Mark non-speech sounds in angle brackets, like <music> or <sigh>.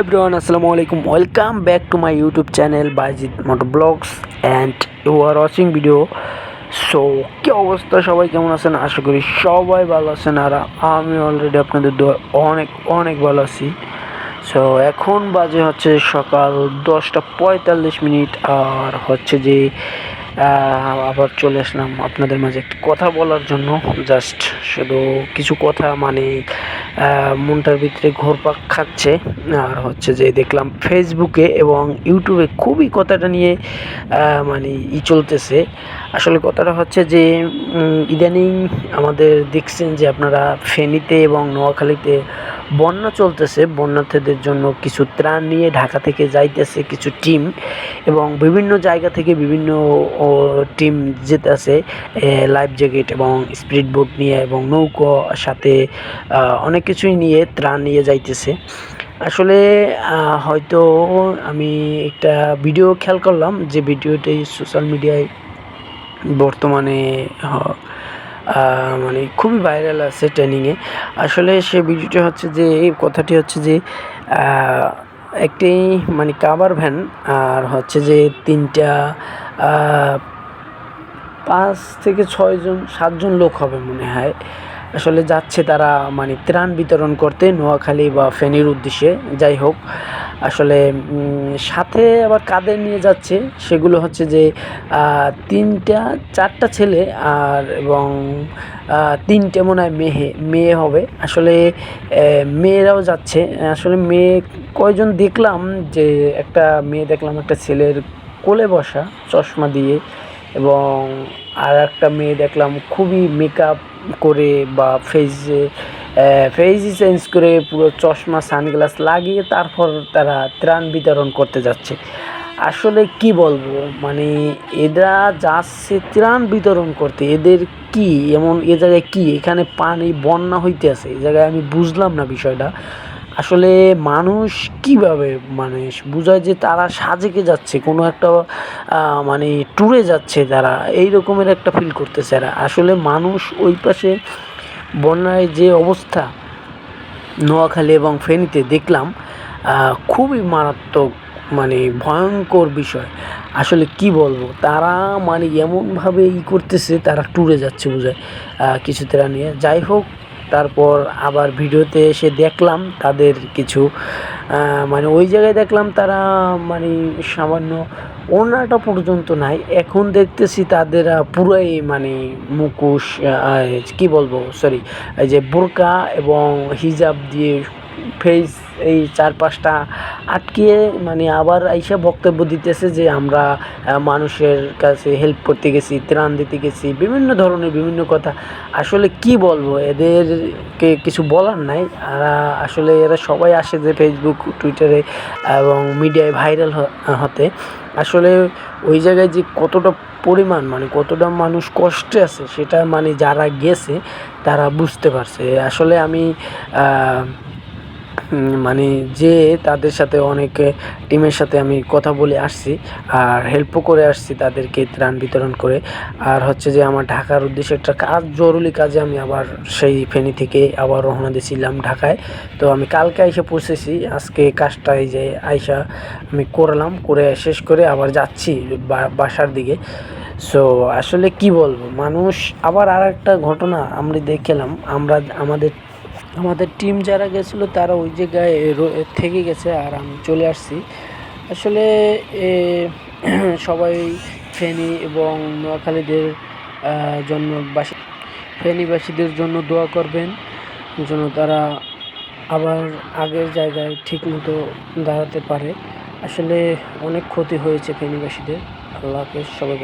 everyone, assalamu alaikum. Welcome back to my youtube channel Bajit Motor vlogs and you আর watching video so কী অবস্থা? সবাই কেমন আছেন? আশা করি সবাই ভালো আছেন। আর আমি অলরেডি আপনাদের অনেক অনেক ভালো আছি। সো এখন বাজে হচ্ছে সকাল দশটা পঁয়তাল্লিশ মিনিট। আর হচ্ছে যে আবার চলে আসলাম আপনাদের মাঝে একটি কথা বলার জন্য। জাস্ট শুধু কিছু কথা মানে মনটার ভিতরে ঘোরপাক খাচ্ছে। আর হচ্ছে যে দেখলাম ফেসবুকে এবং ইউটিউবে খুবই কথাটা নিয়ে মানে ই চলতেছে। আসলে কথাটা হচ্ছে যে ইদানিং আমাদের দেখছেন যে আপনারা ফেনীতে এবং নোয়াখালীতে বন্যা চলতেছে। বন্যার্থীদের জন্য কিছু ত্রাণ নিয়ে ঢাকা থেকে যাইতেছে কিছু টিম এবং বিভিন্ন জায়গা থেকে বিভিন্ন টিম যেতেছে লাইফ জ্যাকেট এবং স্পিড বোট নিয়ে এবং নৌকো সাথে অনেক কিছুই নিয়ে ত্রাণ নিয়ে যাইতেছে। আসলে হয়তো আমি একটা ভিডিও খেয়াল করলাম যে ভিডিওটি সোশ্যাল মিডিয়ায় বর্তমানে মানে খুবই ভাইরাল আছে ট্রেনিংয়ে আসলে সে ভিডিওটি হচ্ছে যে, এই কথাটি হচ্ছে যে একটি মানে কাভার ভ্যান আর হচ্ছে যে তিনটা পাঁচ থেকে ছয়জন, সাতজন লোক হবে মনে হয়। আসলে যাচ্ছে তারা মানে ত্রাণ বিতরণ করতে নোয়াখালী বা ফেনীর উদ্দেশ্যে। যাই হোক, আসলে সাথে আবার কাদের নিয়ে যাচ্ছে সেগুলো হচ্ছে যে তিনটা, চারটা ছেলে আর এবং তিনটে মনে হয় মেয়ে মেয়ে হবে। আসলে মেয়েরাও যাচ্ছে। আসলে মেয়ে কয়জন দেখলাম যে, একটা মেয়ে দেখলাম একটা ছেলের কোলে বসা চশমা দিয়ে। এবং আর একটা মেয়ে দেখলাম খুবই মেকআপ করে বা ফেসে ফেসই চেঞ্জ করে পুরো চশমা সানগ্লাস লাগিয়ে তারপর তারা ত্রাণ বিতরণ করতে যাচ্ছে। আসলে কি বলব? মানে এরা যাচ্ছে ত্রাণ বিতরণ করতে। এদের কি? এমন এ জায়গায় কি? এখানে পানি, বন্যা হইতে আছে এই জায়গায় আমি বুঝলাম না বিষয়টা। আসলে মানুষ কীভাবে মানে বোঝায় যে তারা সাজেকে যাচ্ছে, কোনো একটা মানে ট্যুরে যাচ্ছে তারা, এই রকমের একটা ফিল করতেছে এরা। আসলে মানুষ ওই পাশে বন্যায় যে অবস্থা, নোয়াখালী এবং ফেনীতে দেখলাম খুবই মারাত্মক মানে ভয়ঙ্কর বিষয়। আসলে কি বলব, তারা মানে এমনভাবে ই করতেছে, তারা ট্যুরে যাচ্ছে বোঝায় কিছু তারা নিয়ে। যাই হোক তারপর আবার ভিডিওতে এসে দেখলাম তাদের কিছু মানে ওই জায়গায় দেখলাম তারা মানে সামান্য ওনাটা পর্যন্ত নাই। এখন দেখতেছি তাদের পুরাই মানে মুখোশ কি বলব সরি এই যে বোরকা এবং হিজাব দিয়ে ফেস এই চার পাঁচটা আটকিয়ে মানে আবার আইসা বক্তব্য দিতেছে যে আমরা মানুষের কাছে হেল্প করতে গেছি, ত্রাণ দিতে গেছি, বিভিন্ন ধরনের বিভিন্ন কথা। আসলে কি বলব, এদেরকে কিছু বলার নাই। আর আসলে, এরা সবাই আসে যে ফেসবুক টুইটারে এবং মিডিয়ায় ভাইরাল হতে। আসলে ওই জায়গায় যে কতটা পরিমাণ মানে কতটা মানুষ কষ্টে আছে, সেটা মানে যারা গেছে, তারা বুঝতে পারছে। আসলে আমি মানে যে তাদের সাথে অনেক টিমের সাথে আমি কথা বলে আসছি আর হেল্পও করে আসছি তাদেরকে ত্রাণ বিতরণ করে। আর হচ্ছে যে আমার ঢাকার উদ্দেশ্যে একটা কাজ, জরুরি কাজে আমি আবার সেই ফেনী থেকে আবার রওনা দিয়েছিলাম ঢাকায়। তো আমি কালকে আইসা পৌঁছেছি, আজকে কাজটা এই যে আইসা আমি করলাম, করে শেষ করে আবার যাচ্ছি বাসার দিকে। সো আসলে কি বলব, মানুষ আবার আর একটা ঘটনা আমরা দেখলাম, আমরা আমাদের আমাদের টিম যারা গেছিল, তারা ওই জায়গায় থেকে গেছে আর আমি চলে আসছি। আসলে <clears throat> সবাই ফেনী এবং নোয়াখালীদের জন্য বাসী, ফেনীবাসীদের জন্য দোয়া করবেন, যেন তারা আবার আগের জায়গায় ঠিকমতো দাঁড়াতে পারে। আসলে অনেক ক্ষতি হয়েছে ফেনীবাসীদের। আল্লাহ হাফেজ, সবাই